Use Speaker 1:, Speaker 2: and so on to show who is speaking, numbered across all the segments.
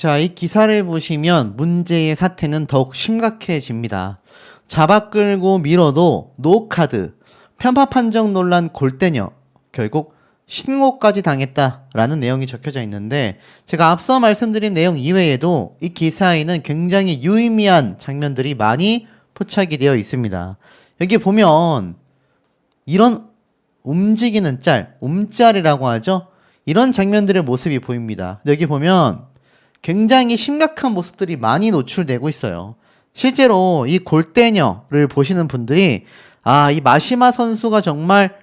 Speaker 1: 자, 이 기사를 보시면 문제의 사태는 더욱 심각해집니다. 잡아 끌고 밀어도 노카드, 편파 판정 논란 골대녀, 결국 신고까지 당했다라는 내용이 적혀져 있는데 제가 앞서 말씀드린 내용 이외에도 이 기사에는 굉장히 유의미한 장면들이 많이 포착이 되어 있습니다. 여기 보면 이런 움직이는 짤, 움짤이라고 하죠. 이런 장면들의 모습이 보입니다. 여기 보면 굉장히 심각한 모습들이 많이 노출되고 있어요. 실제로 이 골대녀를 보시는 분들이 아, 이 마시마 선수가 정말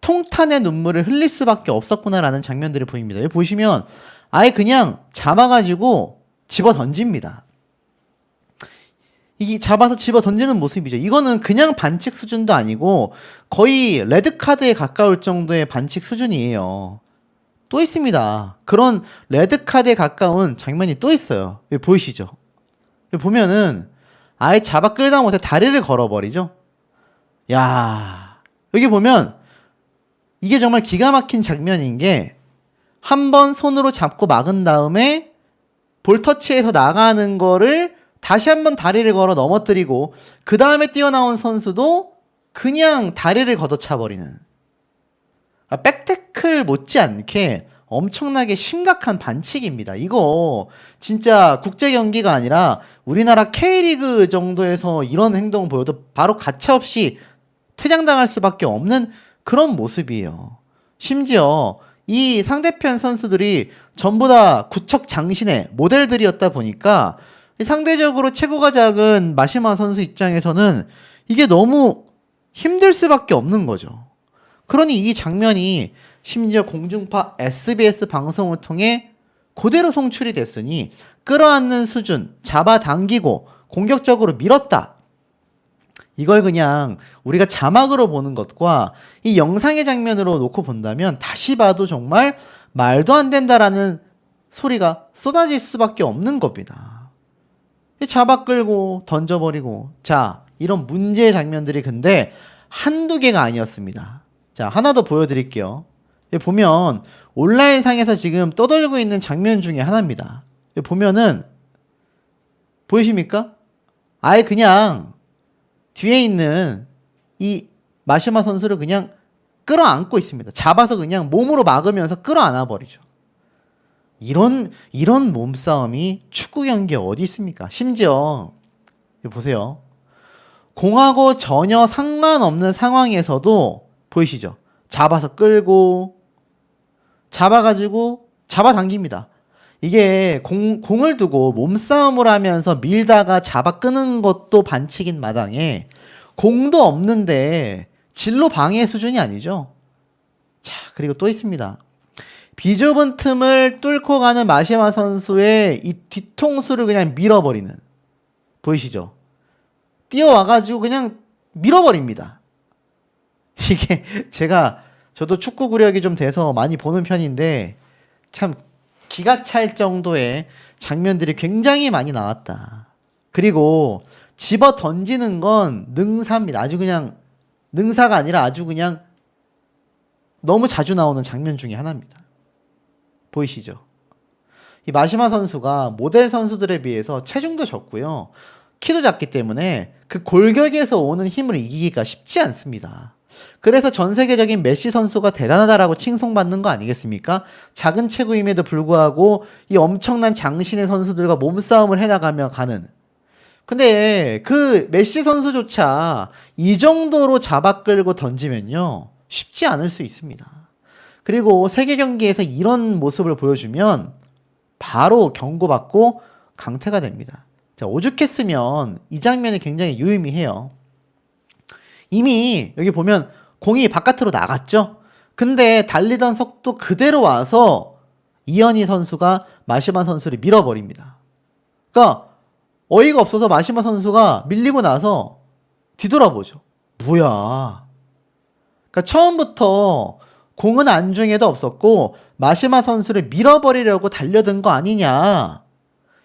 Speaker 1: 통탄의 눈물을 흘릴 수밖에 없었구나라는 장면들이 보입니다. 여기 보시면 아예 그냥 잡아가지고 집어 던집니다. 이게 잡아서 집어 던지는 모습이죠. 이거는 그냥 반칙 수준도 아니고 거의 레드카드에 가까울 정도의 반칙 수준이에요. 또 있습니다. 그런 레드카드에 가까운 장면이 또 있어요. 여기 보이시죠? 여기 보면은 아예 잡아 끌다 못해 다리를 걸어버리죠. 야 여기 보면 이게 정말 기가 막힌 장면인 게 한 번 손으로 잡고 막은 다음에 볼터치에서 나가는 거를 다시 한 번 다리를 걸어 넘어뜨리고 그 다음에 뛰어나온 선수도 그냥 다리를 걷어차버리는 아, 백태클 못지않게 엄청나게 심각한 반칙입니다. 이거 진짜 국제 경기가 아니라 우리나라 K리그 정도에서 이런 행동을 보여도 바로 가차없이 퇴장당할 수밖에 없는 그런 모습이에요. 심지어 이 상대편 선수들이 전부 다 구척 장신의 모델들이었다 보니까 상대적으로 체구가 작은 마시마 선수 입장에서는 이게 너무 힘들 수밖에 없는 거죠. 그러니 이 장면이 심지어 공중파 SBS 방송을 통해 그대로 송출이 됐으니 끌어안는 수준, 잡아당기고 공격적으로 밀었다. 이걸 그냥 우리가 자막으로 보는 것과 이 영상의 장면으로 놓고 본다면 다시 봐도 정말 말도 안 된다라는 소리가 쏟아질 수밖에 없는 겁니다. 잡아 끌고 던져버리고 자 이런 문제의 장면들이 근데 한두 개가 아니었습니다. 자 하나 더 보여드릴게요. 여기 보면 온라인상에서 지금 떠돌고 있는 장면 중에 하나입니다. 여기 보면은 보이십니까? 아예 그냥 뒤에 있는 이 마시마 선수를 그냥 끌어안고 있습니다. 잡아서 그냥 몸으로 막으면서 끌어안아 버리죠. 이런 이런 몸싸움이 축구 경기에 어디 있습니까? 심지어 보세요. 공하고 전혀 상관없는 상황에서도 보이시죠? 잡아서 끌고 잡아가지고 잡아당깁니다. 이게 공, 공을 두고 몸싸움을 하면서 밀다가 잡아 끄는 것도 반칙인 마당에 공도 없는데 진로 방해 수준이 아니죠. 자, 그리고 또 있습니다. 비좁은 틈을 뚫고 가는 마시마 선수의 이 뒤통수를 그냥 밀어버리는 보이시죠? 뛰어와가지고 그냥 밀어버립니다. 이게 제가 저도 축구 구력이 좀 돼서 많이 보는 편인데 참 기가 찰 정도의 장면들이 굉장히 많이 나왔다. 그리고 집어 던지는 건 능사입니다. 아주 그냥 능사가 아니라 아주 그냥 너무 자주 나오는 장면 중에 하나입니다. 보이시죠? 이 마시마 선수가 모델 선수들에 비해서 체중도 적고요. 키도 작기 때문에 그 골격에서 오는 힘을 이기기가 쉽지 않습니다. 그래서 전 세계적인 메시 선수가 대단하다라고 칭송받는 거 아니겠습니까? 작은 체구임에도 불구하고 이 엄청난 장신의 선수들과 몸싸움을 해나가며 가는. 근데 그 메시 선수조차 이 정도로 잡아 끌고 던지면요. 쉽지 않을 수 있습니다. 그리고 세계 경기에서 이런 모습을 보여주면 바로 경고받고 강퇴가 됩니다. 자, 오죽했으면 이 장면이 굉장히 유의미해요. 이미 여기 보면 공이 바깥으로 나갔죠? 근데 달리던 속도 그대로 와서 이현희 선수가 마시마 선수를 밀어버립니다. 그러니까 어이가 없어서 마시마 선수가 밀리고 나서 뒤돌아보죠. 뭐야. 그러니까 처음부터 공은 안중에도 없었고 마시마 선수를 밀어버리려고 달려든 거 아니냐.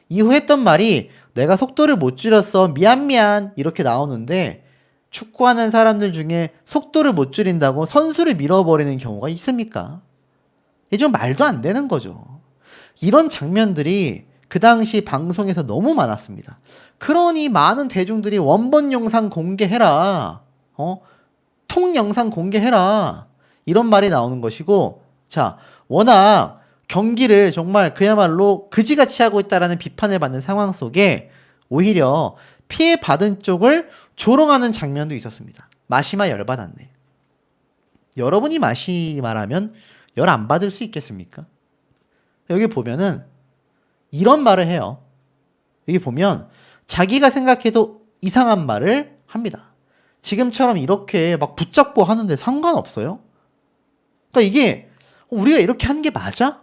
Speaker 1: 이후 했던 말이 내가 속도를 못 줄였어. 미안 미안. 이렇게 나오는데 축구하는 사람들 중에 속도를 못 줄인다고 선수를 밀어버리는 경우가 있습니까? 이게 좀 말도 안 되는 거죠. 이런 장면들이 그 당시 방송에서 너무 많았습니다. 그러니 많은 대중들이 원본 영상 공개해라. 어? 통 영상 공개해라. 이런 말이 나오는 것이고, 자, 워낙 경기를 정말 그야말로 그지같이 하고 있다라는 비판을 받는 상황 속에 오히려 피해 받은 쪽을 조롱하는 장면도 있었습니다. 마시마 열받았네. 여러분이 마시마라면 열 안 받을 수 있겠습니까? 여기 보면은 이런 말을 해요. 여기 보면 자기가 생각해도 이상한 말을 합니다. 지금처럼 이렇게 막 붙잡고 하는데 상관없어요. 그러니까 이게 우리가 이렇게 한 게 맞아?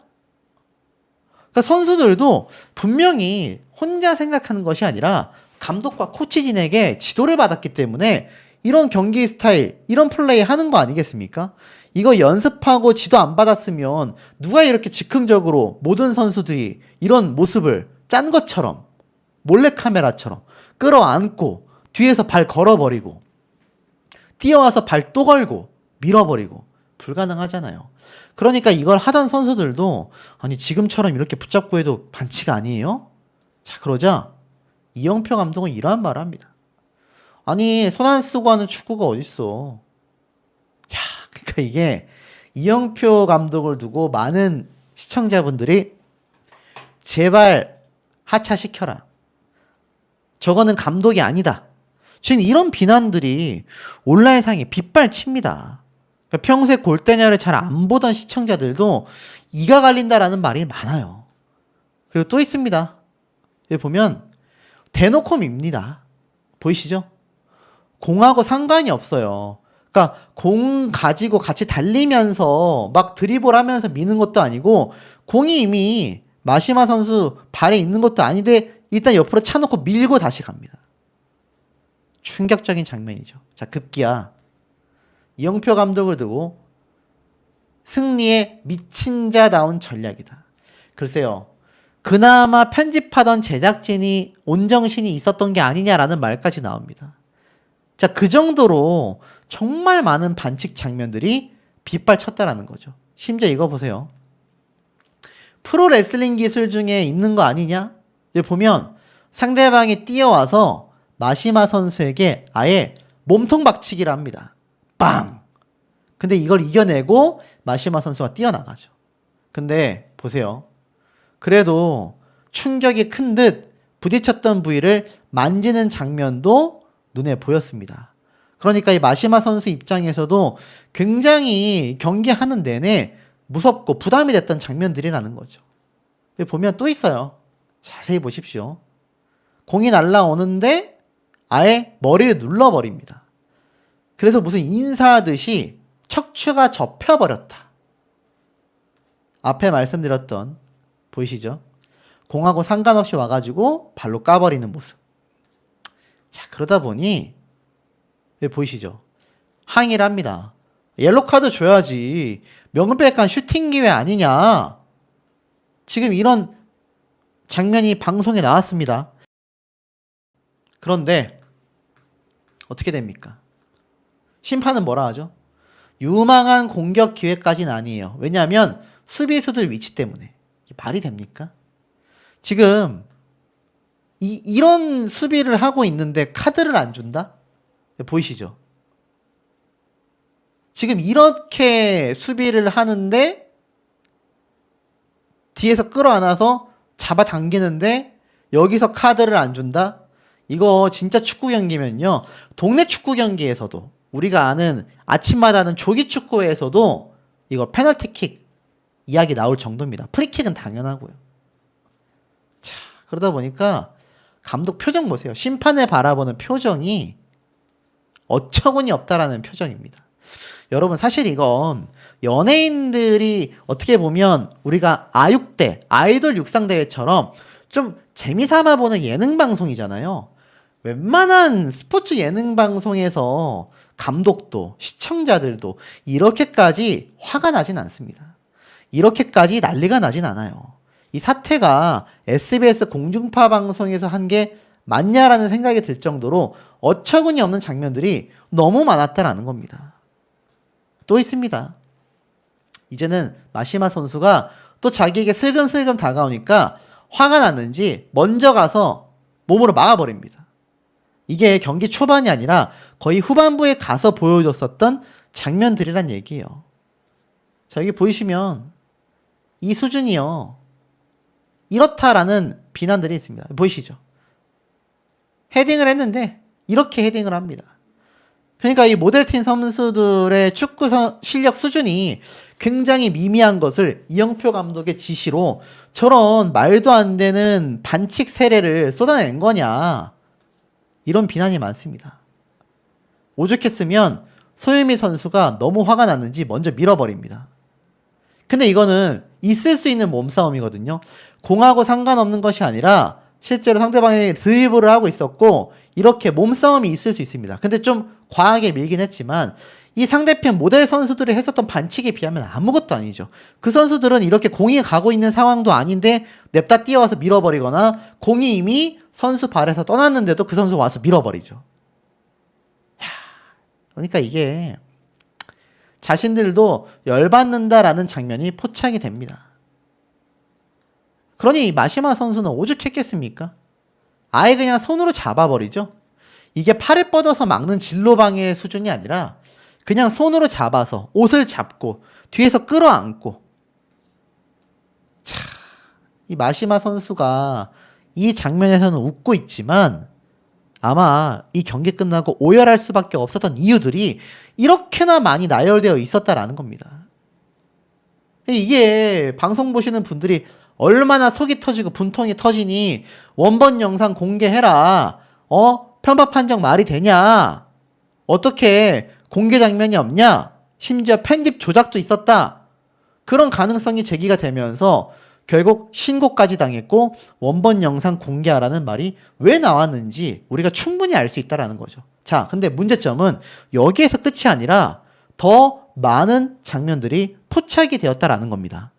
Speaker 1: 그러니까 선수들도 분명히 혼자 생각하는 것이 아니라 감독과 코치진에게 지도를 받았기 때문에 이런 경기 스타일, 이런 플레이 하는 거 아니겠습니까? 이거 연습하고 지도 안 받았으면 누가 이렇게 즉흥적으로 모든 선수들이 이런 모습을 짠 것처럼 몰래카메라처럼 끌어안고 뒤에서 발 걸어버리고 뛰어와서 발 또 걸고 밀어버리고 불가능하잖아요. 그러니까 이걸 하던 선수들도 아니 지금처럼 이렇게 붙잡고 해도 반칙 아니에요? 자 그러자 이영표 감독은 이러한 말을 합니다. 아니 손안 쓰고 하는 축구가 어딨어? 야 그러니까 이게 이영표 감독을 두고 많은 시청자분들이 제발 하차시켜라. 저거는 감독이 아니다. 지금 이런 비난들이 온라인상에 빗발칩니다. 그러니까 평소에 골대녀를 잘 안 보던 시청자들도 이가 갈린다라는 말이 많아요. 그리고 또 있습니다. 여기 보면 대놓고 밉니다. 보이시죠? 공하고 상관이 없어요. 그러니까 공 가지고 같이 달리면서 막 드리블 하면서 미는 것도 아니고 공이 이미 마시마 선수 발에 있는 것도 아닌데 일단 옆으로 차놓고 밀고 다시 갑니다. 충격적인 장면이죠. 자, 급기야. 이영표 감독을 두고 승리에 미친 자다운 전략이다. 글쎄요. 그나마 편집하던 제작진이 온정신이 있었던 게 아니냐라는 말까지 나옵니다. 자, 그 정도로 정말 많은 반칙 장면들이 빗발쳤다라는 거죠. 심지어 이거 보세요. 프로 레슬링 기술 중에 있는 거 아니냐? 보면 상대방이 뛰어와서 마시마 선수에게 아예 몸통 박치기를 합니다. 빵! 근데 이걸 이겨내고 마시마 선수가 뛰어나가죠. 근데 보세요. 그래도 충격이 큰 듯 부딪혔던 부위를 만지는 장면도 눈에 보였습니다. 그러니까 이 마시마 선수 입장에서도 굉장히 경기하는 내내 무섭고 부담이 됐던 장면들이라는 거죠. 보면 또 있어요. 자세히 보십시오. 공이 날라오는데 아예 머리를 눌러버립니다. 그래서 무슨 인사하듯이 척추가 접혀버렸다. 앞에 말씀드렸던 보이시죠? 공하고 상관없이 와가지고 발로 까버리는 모습. 자, 그러다 보니, 보이시죠? 항의를 합니다. 옐로 카드 줘야지. 명백한 슈팅 기회 아니냐. 지금 이런 장면이 방송에 나왔습니다. 그런데, 어떻게 됩니까? 심판은 뭐라 하죠? 유망한 공격 기회까지는 아니에요. 왜냐하면 수비수들 위치 때문에. 말이 됩니까? 지금 이, 이런 수비를 하고 있는데 카드를 안 준다? 보이시죠? 지금 이렇게 수비를 하는데 뒤에서 끌어안아서 잡아당기는데 여기서 카드를 안 준다? 이거 진짜 축구 경기면요. 동네 축구 경기에서도 우리가 아는 아침마다 하는 조기 축구에서도 이거 페널티킥 이야기 나올 정도입니다. 프리킥은 당연하고요. 자, 그러다 보니까 감독 표정 보세요. 심판을 바라보는 표정이 어처구니 없다라는 표정입니다. 여러분 사실 이건 연예인들이 어떻게 보면 우리가 아육대 아이돌 육상대회처럼 좀 재미삼아 보는 예능 방송이잖아요. 웬만한 스포츠 예능 방송에서 감독도 시청자들도 이렇게까지 화가 나진 않습니다. 이렇게까지 난리가 나진 않아요. 이 사태가 SBS 공중파 방송에서 한 게 맞냐라는 생각이 들 정도로 어처구니 없는 장면들이 너무 많았다라는 겁니다. 또 있습니다. 이제는 마시마 선수가 또 자기에게 슬금슬금 다가오니까
Speaker 2: 화가 났는지 먼저 가서 몸으로 막아버립니다. 이게 경기 초반이 아니라 거의 후반부에 가서 보여줬었던 장면들이란 얘기예요. 자, 여기 보이시면 이 수준이요. 이렇다라는 비난들이 있습니다. 보이시죠? 헤딩을 했는데 이렇게 헤딩을 합니다. 그러니까 이 모델팀 선수들의 축구 선- 실력 수준이 굉장히 미미한 것을 이영표 감독의 지시로 저런 말도 안 되는 반칙 세례를 쏟아낸 거냐. 이런 비난이 많습니다. 오죽했으면 소유미 선수가 너무 화가 났는지 먼저 밀어버립니다. 근데 이거는 있을 수 있는 몸싸움이거든요. 공하고 상관없는 것이 아니라 실제로 상대방이 드리블을 하고 있었고 이렇게 몸싸움이 있을 수 있습니다. 근데 좀 과하게 밀긴 했지만 이 상대편 모델 선수들이 했었던 반칙에 비하면 아무것도 아니죠. 그 선수들은 이렇게 공이 가고 있는 상황도 아닌데 냅다 뛰어와서 밀어버리거나 공이 이미 선수 발에서 떠났는데도 그 선수 와서 밀어버리죠. 야, 그러니까 이게 자신들도 열받는다라는 장면이 포착이 됩니다. 그러니 이 마시마 선수는 오죽했겠습니까? 아예 그냥 손으로 잡아버리죠. 이게 팔을 뻗어서 막는 진로방의 수준이 아니라 그냥 손으로 잡아서 옷을 잡고 뒤에서 끌어안고 차, 이 마시마 선수가 이 장면에서는 웃고 있지만 아마 이 경기 끝나고 오열할 수밖에 없었던 이유들이 이렇게나 많이 나열되어 있었다라는 겁니다. 이게 방송 보시는 분들이 얼마나 속이 터지고 분통이 터지니 원본 영상 공개해라. 어? 편파 판정 말이 되냐? 어떻게 공개 장면이 없냐? 심지어 편집 조작도 있었다. 그런 가능성이 제기가 되면서 결국 신고까지 당했고 원본 영상 공개하라는 말이 왜 나왔는지 우리가 충분히 알 수 있다라는 거죠. 자, 근데 문제점은 여기에서 끝이 아니라 더 많은 장면들이 포착이 되었다라는 겁니다.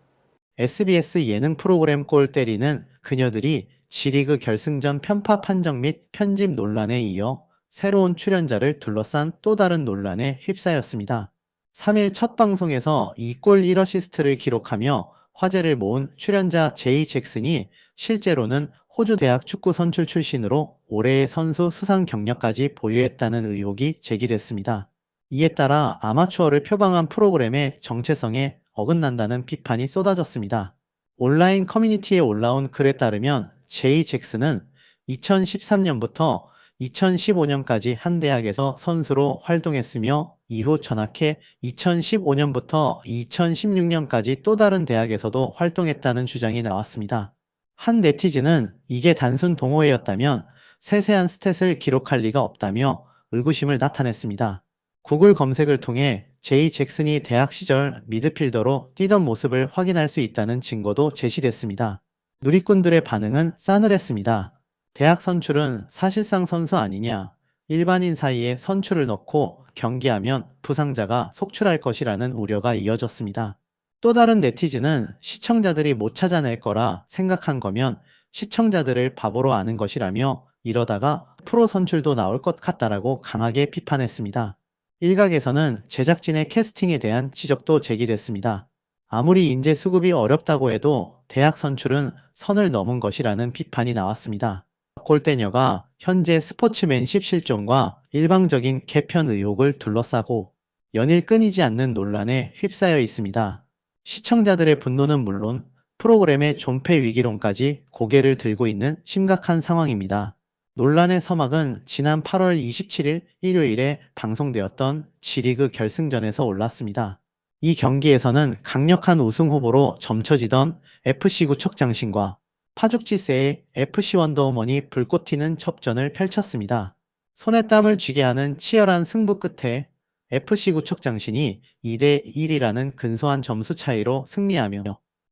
Speaker 2: SBS 예능 프로그램 꼴 때리는 그녀들이 지리그 결승전 편파 판정 및 편집 논란에 이어 새로운 출연자를 둘러싼 또 다른 논란에 휩싸였습니다. 3일 첫 방송에서 2골 1어시스트를 기록하며 화제를 모은 출연자 제이 잭슨이 실제로는 호주 대학 축구 선출 출신으로 올해의 선수 수상 경력까지 보유했다는 의혹이 제기됐습니다. 이에 따라 아마추어를 표방한 프로그램의 정체성에 어긋난다는 비판이 쏟아졌습니다. 온라인 커뮤니티에 올라온 글에 따르면 제이 잭슨은 2013년부터 2015년까지 한 대학에서 선수로 활동했으며 이후 전학해 2015년부터 2016년까지 또 다른 대학에서도 활동했다는 주장이 나왔습니다. 한 네티즌은 이게 단순 동호회였다면 세세한 스탯을 기록할 리가 없다며 의구심을 나타냈습니다. 구글 검색을 통해 제이 잭슨이 대학 시절 미드필더로 뛰던 모습을 확인할 수 있다는 증거도 제시됐습니다. 누리꾼들의 반응은 싸늘했습니다. 대학 선출은 사실상 선수 아니냐? 일반인 사이에 선출을 넣고 경기하면 부상자가 속출할 것이라는 우려가 이어졌습니다. 또 다른 네티즌은 시청자들이 못 찾아낼 거라 생각한 거면 시청자들을 바보로 아는 것이라며 이러다가 프로 선출도 나올 것 같다라고 강하게 비판했습니다. 일각에서는 제작진의 캐스팅에 대한 지적도 제기됐습니다. 아무리 인재 수급이 어렵다고 해도 대학 선출은 선을 넘은 것이라는 비판이 나왔습니다. 골대녀가 현재 스포츠맨십 실종과 일방적인 개편 의혹을 둘러싸고 연일 끊이지 않는 논란에 휩싸여 있습니다. 시청자들의 분노는 물론 프로그램의 존폐 위기론까지 고개를 들고 있는 심각한 상황입니다. 논란의 서막은 지난 8월 27일 일요일에 방송되었던 지리그 결승전에서 올랐습니다. 이 경기에서는 강력한 우승 후보로 점쳐지던 FC 구척장신과 파죽지세의 FC 원더우먼이 불꽃 튀는 첩전을 펼쳤습니다. 손에 땀을 쥐게 하는 치열한 승부 끝에 FC 구척 장신이 2대 1이라는 근소한 점수 차이로 승리하며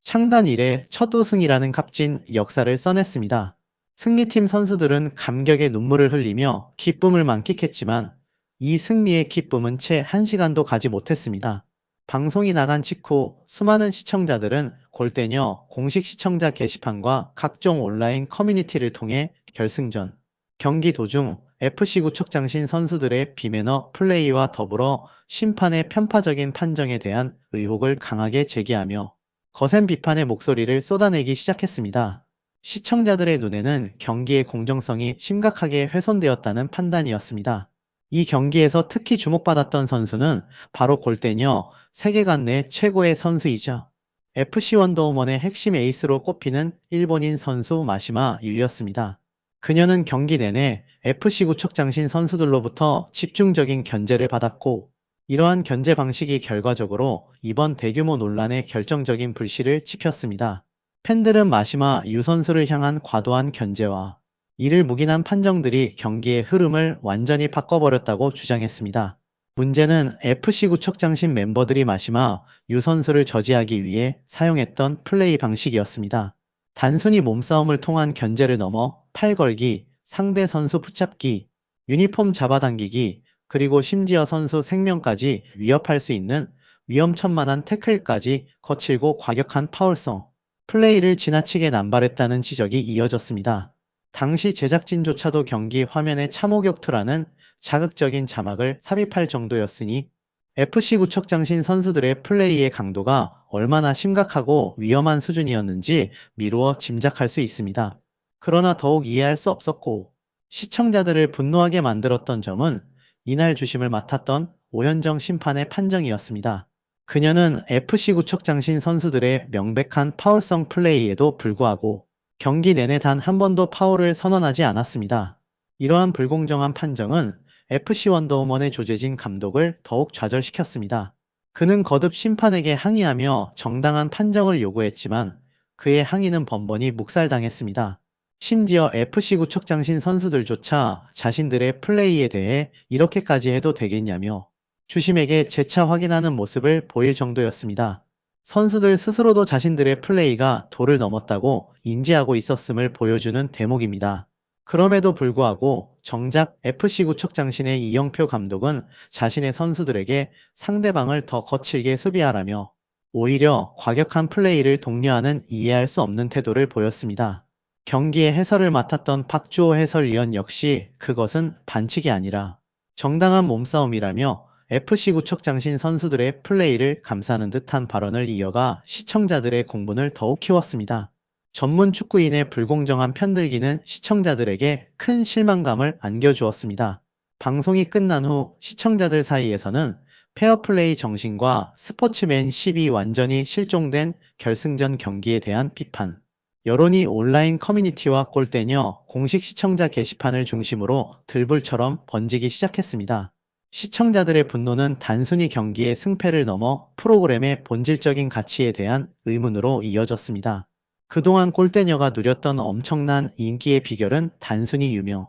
Speaker 2: 창단 이래 첫 우승이라는 값진 역사를 써냈습니다. 승리팀 선수들은 감격의 눈물을 흘리며 기쁨을 만끽했지만 이 승리의 기쁨은 채 한 시간도 가지 못했습니다. 방송이 나간 직후 수많은 시청자들은 골대녀 공식 시청자 게시판과 각종 온라인 커뮤니티를 통해 결승전, 경기 도중 FC 구척장신 선수들의 비매너 플레이와 더불어 심판의 편파적인 판정에 대한 의혹을 강하게 제기하며 거센 비판의 목소리를 쏟아내기 시작했습니다. 시청자들의 눈에는 경기의 공정성이 심각하게 훼손되었다는 판단이었습니다. 이 경기에서 특히 주목받았던 선수는 바로 골대녀 세계관 내 최고의 선수이자 FC 원더우먼의 핵심 에이스로 꼽히는 일본인 선수 마시마 유였습니다. 그녀는 경기 내내 FC 구척장신 선수들로부터 집중적인 견제를 받았고 이러한 견제 방식이 결과적으로 이번 대규모 논란의 결정적인 불씨를 지폈습니다. 팬들은 마시마 유 선수를 향한 과도한 견제와 이를 묵인한 판정들이 경기의 흐름을 완전히 바꿔버렸다고 주장했습니다. 문제는 FC 구척장신 멤버들이 마시마 유 선수를 저지하기 위해 사용했던 플레이 방식이었습니다. 단순히 몸싸움을 통한 견제를 넘어 팔 걸기, 상대 선수 붙잡기, 유니폼 잡아당기기, 그리고 심지어 선수 생명까지 위협할 수 있는 위험천만한 태클까지 거칠고 과격한 파울성, 플레이를 지나치게 남발했다는 지적이 이어졌습니다. 당시 제작진조차도 경기 화면에 참호격투라는 자극적인 자막을 삽입할 정도였으니 FC 구척장신 선수들의 플레이의 강도가 얼마나 심각하고 위험한 수준이었는지 미루어 짐작할 수 있습니다. 그러나 더욱 이해할 수 없었고 시청자들을 분노하게 만들었던 점은 이날 주심을 맡았던 오현정 심판의 판정이었습니다. 그녀는 FC 구척장신 선수들의 명백한 파울성 플레이에도 불구하고 경기 내내 단 한 번도 파울을 선언하지 않았습니다. 이러한 불공정한 판정은 FC 원더우먼의 조재진 감독을 더욱 좌절시켰습니다. 그는 거듭 심판에게 항의하며 정당한 판정을 요구했지만 그의 항의는 번번이 묵살당했습니다. 심지어 FC 구척장신 선수들조차 자신들의 플레이에 대해 이렇게까지 해도 되겠냐며 주심에게 재차 확인하는 모습을 보일 정도였습니다. 선수들 스스로도 자신들의 플레이가 도를 넘었다고 인지하고 있었음을 보여주는 대목입니다. 그럼에도 불구하고 정작 FC 구척장신의 이영표 감독은 자신의 선수들에게 상대방을 더 거칠게 수비하라며 오히려 과격한 플레이를 독려하는 이해할 수 없는 태도를 보였습니다. 경기의 해설을 맡았던 박주호 해설위원 역시 그것은 반칙이 아니라 정당한 몸싸움이라며 FC 구척 장신 선수들의 플레이를 감싸는 듯한 발언을 이어가 시청자들의 공분을 더욱 키웠습니다. 전문 축구인의 불공정한 편들기는 시청자들에게 큰 실망감을 안겨주었습니다. 방송이 끝난 후 시청자들 사이에서는 페어플레이 정신과 스포츠맨십이 완전히 실종된 결승전 경기에 대한 비판, 여론이 온라인 커뮤니티와 골대녀 공식 시청자 게시판을 중심으로 들불처럼 번지기 시작했습니다. 시청자들의 분노는 단순히 경기의 승패를 넘어 프로그램의 본질적인 가치에 대한 의문으로 이어졌습니다. 그동안 골대녀가 누렸던 엄청난 인기의 비결은 단순히 유명,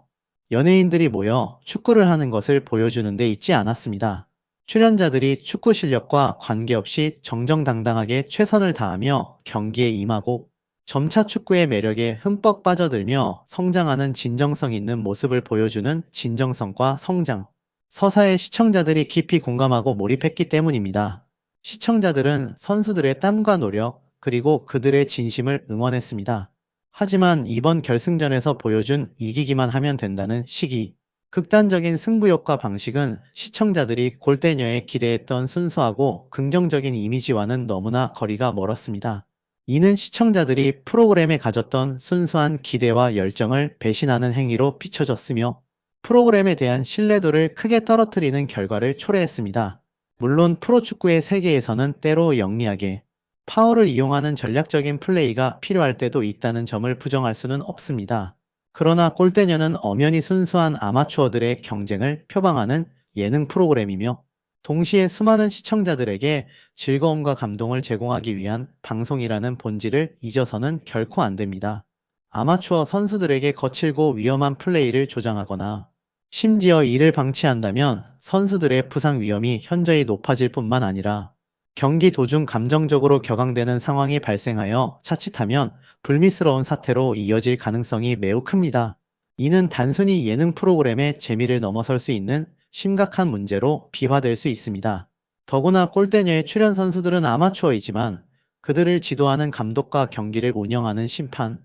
Speaker 2: 연예인들이 모여 축구를 하는 것을 보여주는 데 있지 않았습니다. 출연자들이 축구 실력과 관계없이 정정당당하게 최선을 다하며 경기에 임하고 점차 축구의 매력에 흠뻑 빠져들며 성장하는 진정성 있는 모습을 보여주는 진정성과 성장. 서사의 시청자들이 깊이 공감하고 몰입했기 때문입니다. 시청자들은 선수들의 땀과 노력, 그리고 그들의 진심을 응원했습니다. 하지만 이번 결승전에서 보여준 이기기만 하면 된다는 시기, 극단적인 승부욕과 방식은 시청자들이 골대녀에 기대했던 순수하고 긍정적인 이미지와는 너무나 거리가 멀었습니다. 이는 시청자들이 프로그램에 가졌던 순수한 기대와 열정을 배신하는 행위로 비춰졌으며 프로그램에 대한 신뢰도를 크게 떨어뜨리는 결과를 초래했습니다. 물론 프로축구의 세계에서는 때로 영리하게 파워를 이용하는 전략적인 플레이가 필요할 때도 있다는 점을 부정할 수는 없습니다. 그러나 골대녀는 엄연히 순수한 아마추어들의 경쟁을 표방하는 예능 프로그램이며 동시에 수많은 시청자들에게 즐거움과 감동을 제공하기 위한 방송이라는 본질을 잊어서는 결코 안 됩니다. 아마추어 선수들에게 거칠고 위험한 플레이를 조장하거나 심지어 이를 방치한다면 선수들의 부상 위험이 현저히 높아질 뿐만 아니라 경기 도중 감정적으로 격앙되는 상황이 발생하여 자칫하면 불미스러운 사태로 이어질 가능성이 매우 큽니다. 이는 단순히 예능 프로그램의 재미를 넘어설 수 있는 심각한 문제로 비화될 수 있습니다. 더구나 골대녀의 출연 선수들은 아마추어이지만 그들을 지도하는 감독과 경기를 운영하는 심판,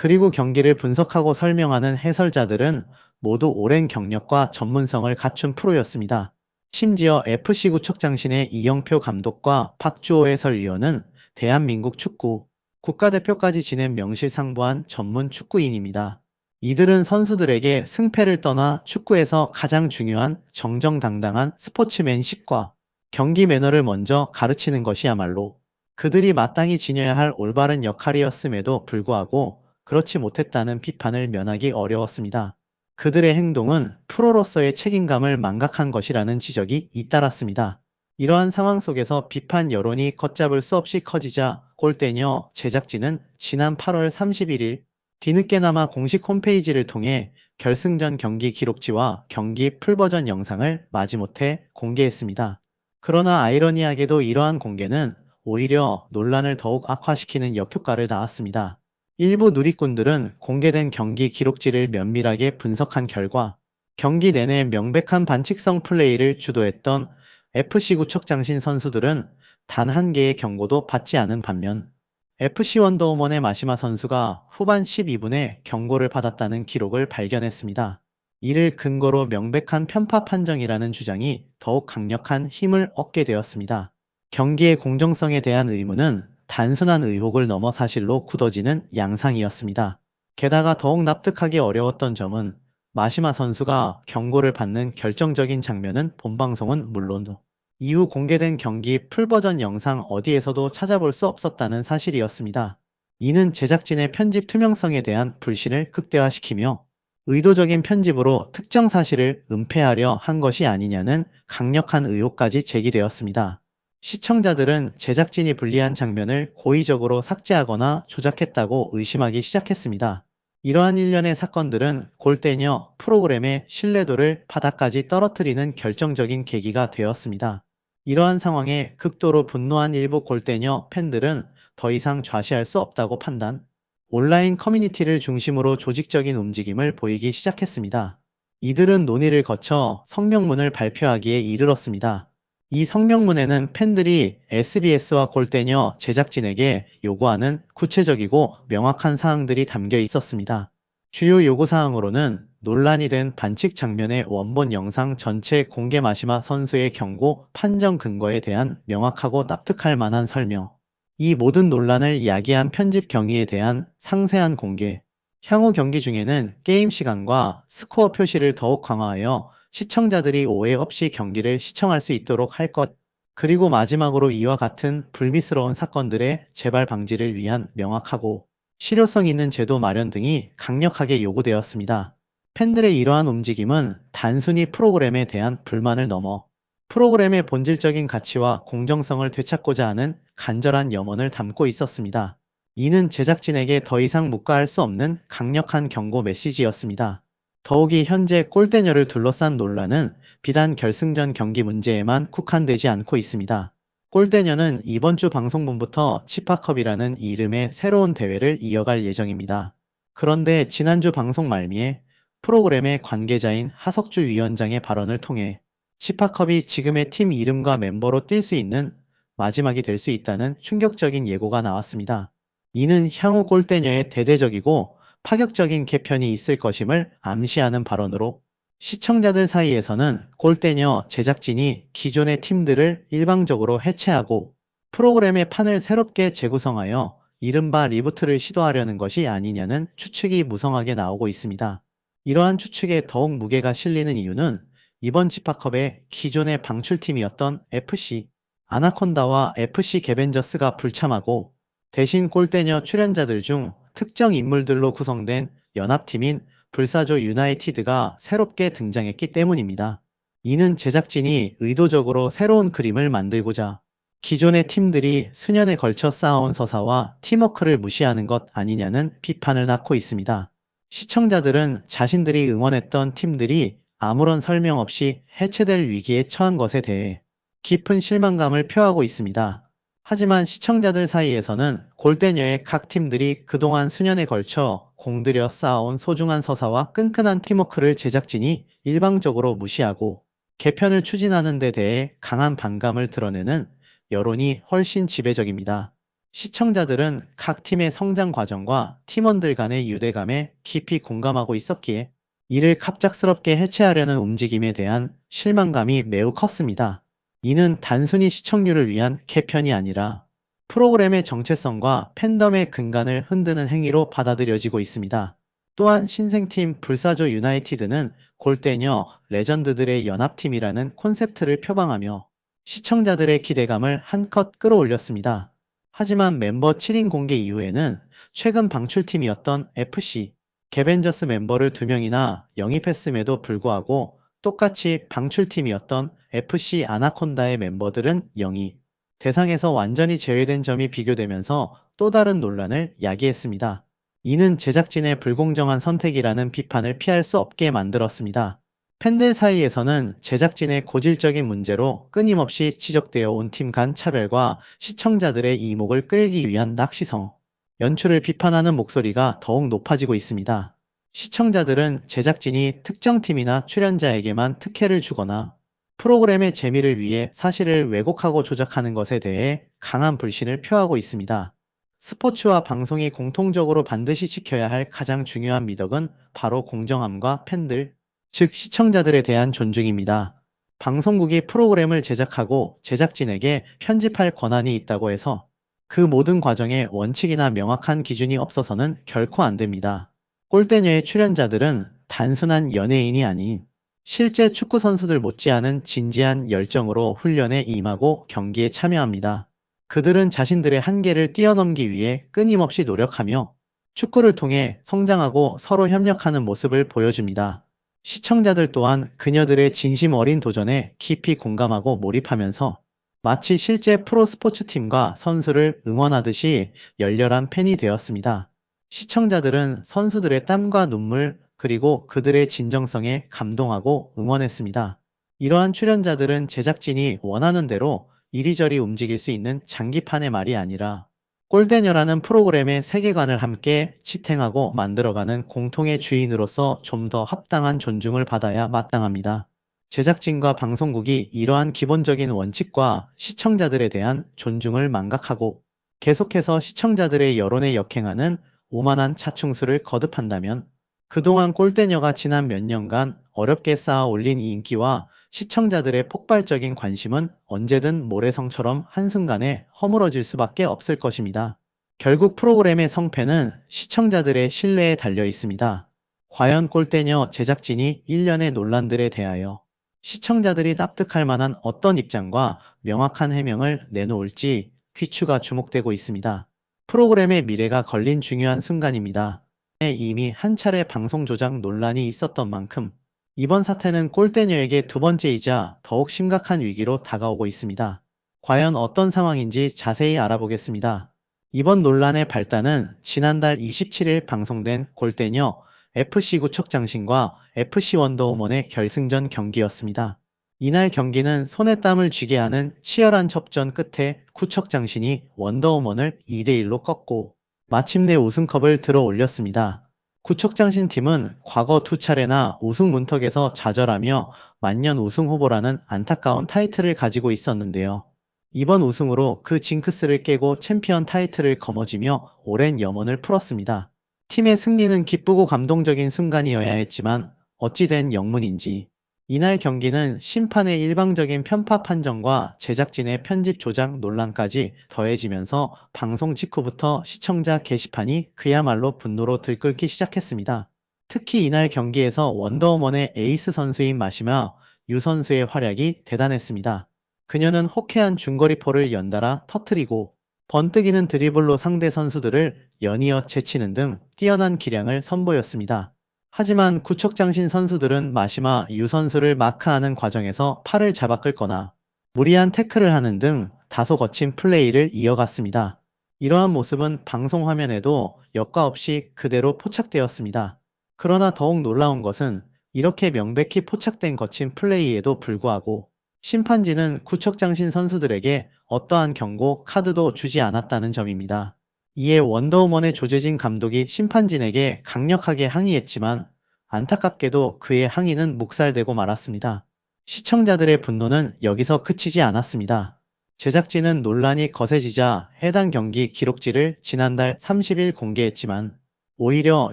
Speaker 2: 그리고 경기를 분석하고 설명하는 해설자들은 모두 오랜 경력과 전문성을 갖춘 프로였습니다. 심지어 FC 구척장신의 이영표 감독과 박주호 해설위원은 대한민국 축구 국가대표까지 지낸 명실상부한 전문 축구인입니다. 이들은 선수들에게 승패를 떠나 축구에서 가장 중요한 정정당당한 스포츠맨십과 경기 매너를 먼저 가르치는 것이야말로 그들이 마땅히 지녀야 할 올바른 역할이었음에도 불구하고 그렇지 못했다는 비판을 면하기 어려웠습니다. 그들의 행동은 프로로서의 책임감을 망각한 것이라는 지적이 잇따랐습니다. 이러한 상황 속에서 비판 여론이 걷잡을 수 없이 커지자 골대녀 제작진은 지난 8월 31일 뒤늦게나마 공식 홈페이지를 통해 결승전 경기 기록지와 경기 풀버전 영상을 마지못해 공개했습니다. 그러나 아이러니하게도 이러한 공개는 오히려 논란을 더욱 악화시키는 역효과를 낳았습니다. 일부 누리꾼들은 공개된 경기 기록지를 면밀하게 분석한 결과 경기 내내 명백한 반칙성 플레이를 주도했던 FC 구척장신 선수들은 단 한 개의 경고도 받지 않은 반면 FC 원더우먼의 마시마 선수가 후반 12분에 경고를 받았다는 기록을 발견했습니다. 이를 근거로 명백한 편파 판정이라는 주장이 더욱 강력한 힘을 얻게 되었습니다. 경기의 공정성에 대한 의문은 단순한 의혹을 넘어 사실로 굳어지는 양상이었습니다. 게다가 더욱 납득하기 어려웠던 점은 마시마 선수가 경고를 받는 결정적인 장면은 본방송은 물론 이후 공개된 경기 풀버전 영상 어디에서도 찾아볼 수 없었다는 사실이었습니다. 이는 제작진의 편집 투명성에 대한 불신을 극대화시키며 의도적인 편집으로 특정 사실을 은폐하려 한 것이 아니냐는 강력한 의혹까지 제기되었습니다. 시청자들은 제작진이 분리한 장면을 고의적으로 삭제하거나 조작했다고 의심하기 시작했습니다. 이러한 일련의 사건들은 골대녀 프로그램의 신뢰도를 바닥까지 떨어뜨리는 결정적인 계기가 되었습니다. 이러한 상황에 극도로 분노한 일부 골대녀 팬들은 더 이상 좌시할 수 없다고 판단, 온라인 커뮤니티를 중심으로 조직적인 움직임을 보이기 시작했습니다. 이들은 논의를 거쳐 성명문을 발표하기에 이르렀습니다. 이 성명문에는 팬들이 SBS와 골대녀 제작진에게 요구하는 구체적이고 명확한 사항들이 담겨 있었습니다. 주요 요구사항으로는 논란이 된 반칙 장면의 원본 영상 전체 공개 마시마 선수의 경고 판정 근거에 대한 명확하고 납득할 만한 설명, 이 모든 논란을 야기한 편집 경위에 대한 상세한 공개, 향후 경기 중에는 게임 시간과 스코어 표시를 더욱 강화하여 시청자들이 오해 없이 경기를 시청할 수 있도록 할 것, 그리고 마지막으로 이와 같은 불미스러운 사건들의 재발 방지를 위한 명확하고 실효성 있는 제도 마련 등이 강력하게 요구되었습니다. 팬들의 이러한 움직임은 단순히 프로그램에 대한 불만을 넘어 프로그램의 본질적인 가치와 공정성을 되찾고자 하는 간절한 염원을 담고 있었습니다. 이는 제작진에게 더 이상 묵과할 수 없는 강력한 경고 메시지였습니다. 더욱이 현재 골대녀를 둘러싼 논란은 비단 결승전 경기 문제에만 국한되지 않고 있습니다. 골대녀는 이번 주 방송분부터 치파컵이라는 이름의 새로운 대회를 이어갈 예정입니다. 그런데 지난주 방송 말미에 프로그램의 관계자인 하석주 위원장의 발언을 통해 치파컵이 지금의 팀 이름과 멤버로 뛸 수 있는 마지막이 될 수 있다는 충격적인 예고가 나왔습니다. 이는 향후 골대녀의 대대적이고 파격적인 개편이 있을 것임을 암시하는 발언으로 시청자들 사이에서는 골대녀 제작진이 기존의 팀들을 일방적으로 해체하고 프로그램의 판을 새롭게 재구성하여 이른바 리부트를 시도하려는 것이 아니냐는 추측이 무성하게 나오고 있습니다. 이러한 추측에 더욱 무게가 실리는 이유는 이번 치파컵의 기존의 방출팀이었던 FC 아나콘다와 FC 개벤저스가 불참하고 대신 골대녀 출연자들 중 특정 인물들로 구성된 연합팀인 불사조 유나이티드가 새롭게 등장했기 때문입니다. 이는 제작진이 의도적으로 새로운 그림을 만들고자 기존의 팀들이 수년에 걸쳐 쌓아온 서사와 팀워크를 무시하는 것 아니냐는 비판을 낳고 있습니다. 시청자들은 자신들이 응원했던 팀들이 아무런 설명 없이 해체될 위기에 처한 것에 대해 깊은 실망감을 표하고 있습니다. 하지만 시청자들 사이에서는 골대녀의 각 팀들이 그동안 수년에 걸쳐 공들여 쌓아온 소중한 서사와 끈끈한 팀워크를 제작진이 일방적으로 무시하고 개편을 추진하는 데 대해 강한 반감을 드러내는 여론이 훨씬 지배적입니다. 시청자들은 각 팀의 성장 과정과 팀원들 간의 유대감에 깊이 공감하고 있었기에 이를 갑작스럽게 해체하려는 움직임에 대한 실망감이 매우 컸습니다. 이는 단순히 시청률을 위한 개편이 아니라 프로그램의 정체성과 팬덤의 근간을 흔드는 행위로 받아들여지고 있습니다. 또한 신생팀 불사조 유나이티드는 골대녀 레전드들의 연합팀이라는 콘셉트를 표방하며 시청자들의 기대감을 한껏 끌어올렸습니다. 하지만 멤버 7인 공개 이후에는 최근 방출팀이었던 FC 개벤저스 멤버를 두 명이나 영입했음에도 불구하고 똑같이 방출팀이었던 FC 아나콘다의 멤버들은 영입 대상에서 완전히 제외된 점이 비교되면서 또 다른 논란을 야기했습니다. 이는 제작진의 불공정한 선택이라는 비판을 피할 수 없게 만들었습니다. 팬들 사이에서는 제작진의 고질적인 문제로 끊임없이 지적되어 온 팀 간 차별과 시청자들의 이목을 끌기 위한 낚시성, 연출을 비판하는 목소리가 더욱 높아지고 있습니다. 시청자들은 제작진이 특정 팀이나 출연자에게만 특혜를 주거나 프로그램의 재미를 위해 사실을 왜곡하고 조작하는 것에 대해 강한 불신을 표하고 있습니다. 스포츠와 방송이 공통적으로 반드시 지켜야 할 가장 중요한 미덕은 바로 공정함과 팬들, 즉 시청자들에 대한 존중입니다. 방송국이 프로그램을 제작하고 제작진에게 편집할 권한이 있다고 해서 그 모든 과정에 원칙이나 명확한 기준이 없어서는 결코 안 됩니다. 꼴대녀의 출연자들은 단순한 연예인이 아닌 실제 축구 선수들 못지않은 진지한 열정으로 훈련에 임하고 경기에 참여합니다. 그들은 자신들의 한계를 뛰어넘기 위해 끊임없이 노력하며 축구를 통해 성장하고 서로 협력하는 모습을 보여줍니다. 시청자들 또한 그녀들의 진심 어린 도전에 깊이 공감하고 몰입하면서 마치 실제 프로 스포츠팀과 선수를 응원하듯이 열렬한 팬이 되었습니다. 시청자들은 선수들의 땀과 눈물, 그리고 그들의 진정성에 감동하고 응원했습니다. 이러한 출연자들은 제작진이 원하는 대로 이리저리 움직일 수 있는 장기판의 말이 아니라 꼴대녀라는 프로그램의 세계관을 함께 지탱하고 만들어가는 공통의 주인으로서 좀 더 합당한 존중을 받아야 마땅합니다. 제작진과 방송국이 이러한 기본적인 원칙과 시청자들에 대한 존중을 망각하고 계속해서 시청자들의 여론에 역행하는 오만한 차충수를 거듭한다면 그동안 꼴대녀가 지난 몇 년간 어렵게 쌓아 올린 이 인기와 시청자들의 폭발적인 관심은 언제든 모래성처럼 한순간에 허물어질 수밖에 없을 것입니다. 결국 프로그램의 성패는 시청자들의 신뢰에 달려 있습니다. 과연 꼴대녀 제작진이 일련의 논란들에 대하여 시청자들이 납득할 만한 어떤 입장과 명확한 해명을 내놓을지 귀추가 주목되고 있습니다. 프로그램의 미래가 걸린 중요한 순간입니다. 이미 한 차례 방송 조작 논란이 있었던 만큼 이번 사태는 꼴대녀에게 두 번째이자 더욱 심각한 위기로 다가오고 있습니다. 과연 어떤 상황인지 자세히 알아보겠습니다. 이번 논란의 발단은 지난달 27일 방송된 골대녀 FC 구척장신과 FC 원더우먼의 결승전 경기였습니다. 이날 경기는 손에 땀을 쥐게 하는 치열한 접전 끝에 구척장신이 원더우먼을 2대1로 꺾고 마침내 우승컵을 들어 올렸습니다. 구척장신 팀은 과거 두 차례나 우승 문턱에서 좌절하며 만년 우승 후보라는 안타까운 타이틀을 가지고 있었는데요. 이번 우승으로 그 징크스를 깨고 챔피언 타이틀을 거머쥐며 오랜 염원을 풀었습니다. 팀의 승리는 기쁘고 감동적인 순간이어야 했지만 어찌된 영문인지 이날 경기는 심판의 일방적인 편파 판정과 제작진의 편집 조작 논란까지 더해지면서 방송 직후부터 시청자 게시판이 그야말로 분노로 들끓기 시작했습니다. 특히 이날 경기에서 원더우먼의 에이스 선수인 마시마 유 선수의 활약이 대단했습니다. 그녀는 호쾌한 중거리포를 연달아 터트리고 번뜩이는 드리블로 상대 선수들을 연이어 제치는 등 뛰어난 기량을 선보였습니다. 하지만 구척장신 선수들은 마시마 유 선수를 마크하는 과정에서 팔을 잡아 끌거나 무리한 태클을 하는 등 다소 거친 플레이를 이어갔습니다. 이러한 모습은 방송 화면에도 여과 없이 그대로 포착되었습니다. 그러나 더욱 놀라운 것은 이렇게 명백히 포착된 거친 플레이에도 불구하고 심판진은 구척장신 선수들에게 어떠한 경고 카드도 주지 않았다는 점입니다. 이에 원더우먼의 조재진 감독이 심판진에게 강력하게 항의했지만 안타깝게도 그의 항의는 묵살되고 말았습니다. 시청자들의 분노는 여기서 그치지 않았습니다. 제작진은 논란이 거세지자 해당 경기 기록지를 지난달 30일 공개했지만 오히려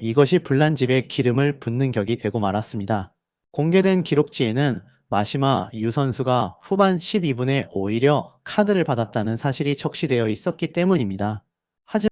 Speaker 2: 이것이 불난집에 기름을 붓는 격이 되고 말았습니다. 공개된 기록지에는 마시마 유 선수가 후반 12분에 오히려 카드를 받았다는 사실이 적시되어 있었기 때문입니다.